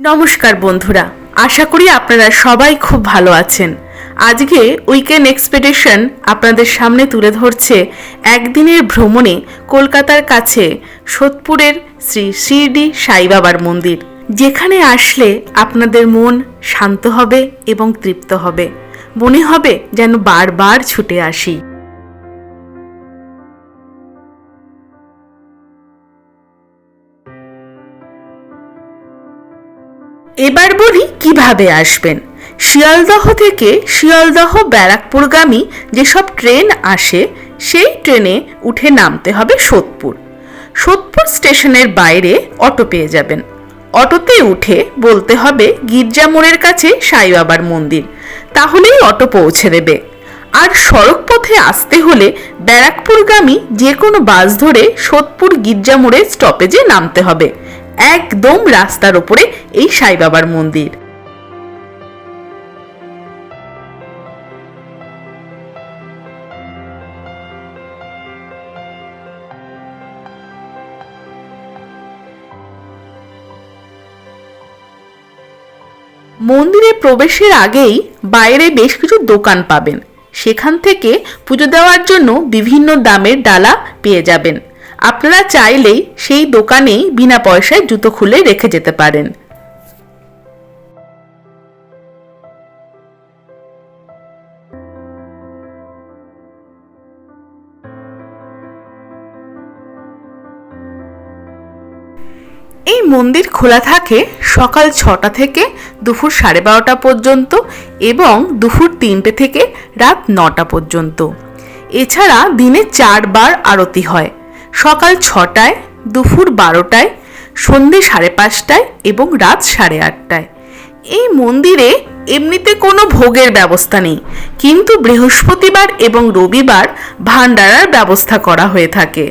নমস্কার বন্ধুরা, আশা করি আপনারা সবাই খুব ভালো আছেন। আজকে উইকেন্ড এক্সপেডিশন আপনাদের সামনে তুলে ধরছে একদিনের ভ্রমণে কলকাতার কাছে সোদপুরের শ্রী শিরডি সাইবাবার মন্দির। যেখানে আসলে আপনাদের মন শান্ত হবে এবং তৃপ্ত হবে। মনে হবে যেন বারবার ছুটে আসি। এবার বলি কীভাবে আসবেন। শিয়ালদহ থেকে শিয়ালদহ ব্যারাকপুরগামী যেসব ট্রেন আসে, সেই ট্রেনে উঠে নামতে হবে সোদপুর। সোদপুর স্টেশনের বাইরে অটো পেয়ে যাবেন। অটোতে উঠে বলতে হবে গির্জা মোড়ের কাছে সাই বাবার মন্দির, তাহলেই অটো পৌঁছে দেবে। আর সড়ক পথে আসতে হলে ব্যারাকপুরগামী যে কোনো বাস ধরে সোদপুর গির্জা মোড়ের স্টপেজে নামতে হবে। একদম রাস্তার ওপরে এই সাই বাবার মন্দির। মন্দিরে প্রবেশের আগেই বাইরে বেশ কিছু দোকান পাবেন। সেখান থেকে পুজো দেওয়ার জন্য বিভিন্ন দামের ডালা পেয়ে যাবেন। আপনারা চাইলেই সেই দোকানেই বিনা পয়সায় জুতো খুলে রেখে যেতে পারেন। এই মন্দির খোলা থাকে সকাল ছটা থেকে দুপুর সাড়ে বারোটা পর্যন্ত এবং দুপুর তিনটে থেকে রাত নটা পর্যন্ত। এছাড়া দিনে চারবার আরতি হয়। সকাল ছটায়, দুপুর বারোটায়, সন্ধে সাড়ে পাঁচটায় এবং রাত সাড়ে আটটায়। এই মন্দিরে এমনিতে কোনো ভোগের ব্যবস্থা নেই, কিন্তু বৃহস্পতিবার এবং রবিবার ভাণ্ডারার ব্যবস্থা করা হয়ে থাকে।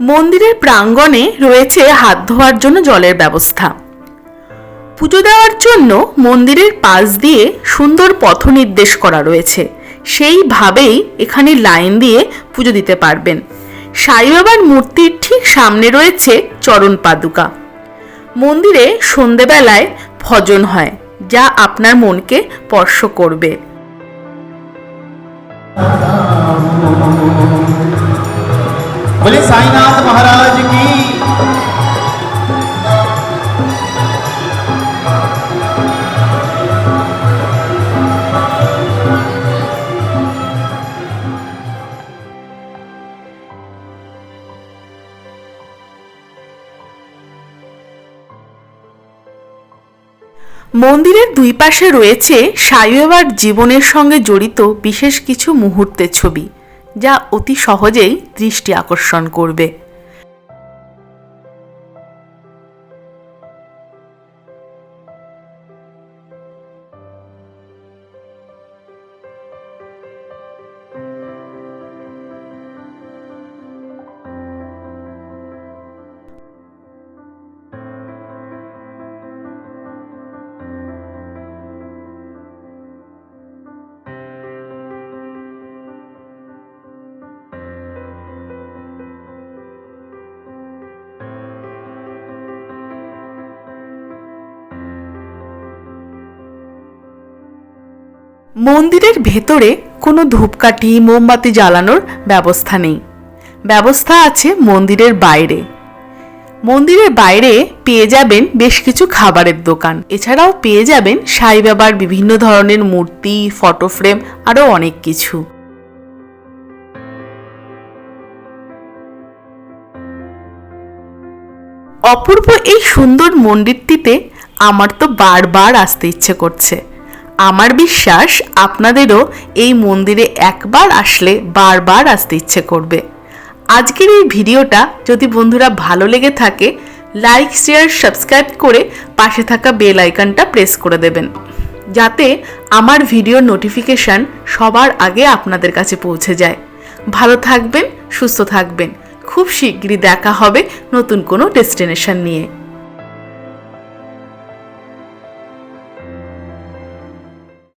মন্দিরের প্রাঙ্গণে রয়েছে হাত ধোয়ার জন্য জলের ব্যবস্থা। পুজো দেওয়ার জন্য মন্দিরের পাশ দিয়ে সুন্দর পথ নির্দেশ করা রয়েছে। সেইভাবেই এখানে লাইন দিয়ে পুজো দিতে পারবেন। সাইবাবার মূর্তির ঠিক সামনে রয়েছে চরণ পাদুকা। মন্দিরে সন্ধেবেলায় ভজন হয়, যা আপনার মনকে স্পর্শ করবে। बोले साईनाथ महाराज की মন্দিরের দুই পাশে রয়েছে সাইবাবার জীবনের সঙ্গে জড়িত বিশেষ কিছু মুহূর্তের ছবি যা অতি সহজেই দৃষ্টি আকর্ষণ করবে। মন্দিরের ভেতরে কোনো ধূপকাঠি, মোমবাতি জ্বালানোর ব্যবস্থা নেই। ব্যবস্থা আছে মন্দিরের বাইরে। মন্দিরের বাইরে পেয়ে যাবেন বেশ কিছু খাবারের দোকান। এছাড়াও পেয়ে যাবেন সাই বাবার বিভিন্ন ধরনের মূর্তি ফটো ফ্রেম আরও অনেক কিছু। অপূর্ব এই সুন্দর মন্দিরটিতে আমার তো বারবার আসতে ইচ্ছে করছে। আমার বিশ্বাস আপনাদেরও এই মন্দিরে একবার আসলে বারবার আসতে ইচ্ছে করবে। আজকের এই ভিডিওটা যদি বন্ধুরা ভালো লেগে থাকে লাইক শেয়ার সাবস্ক্রাইব করে পাশে থাকা বেল আইকনটা প্রেস করে দেবেন। যাতে আমার ভিডিওর নোটিফিকেশান সবার আগে আপনাদের কাছে পৌঁছে যায়। ভালো থাকবেন, সুস্থ থাকবেন। খুব শীঘ্রই দেখা হবে নতুন কোনো ডেস্টিনেশন নিয়ে।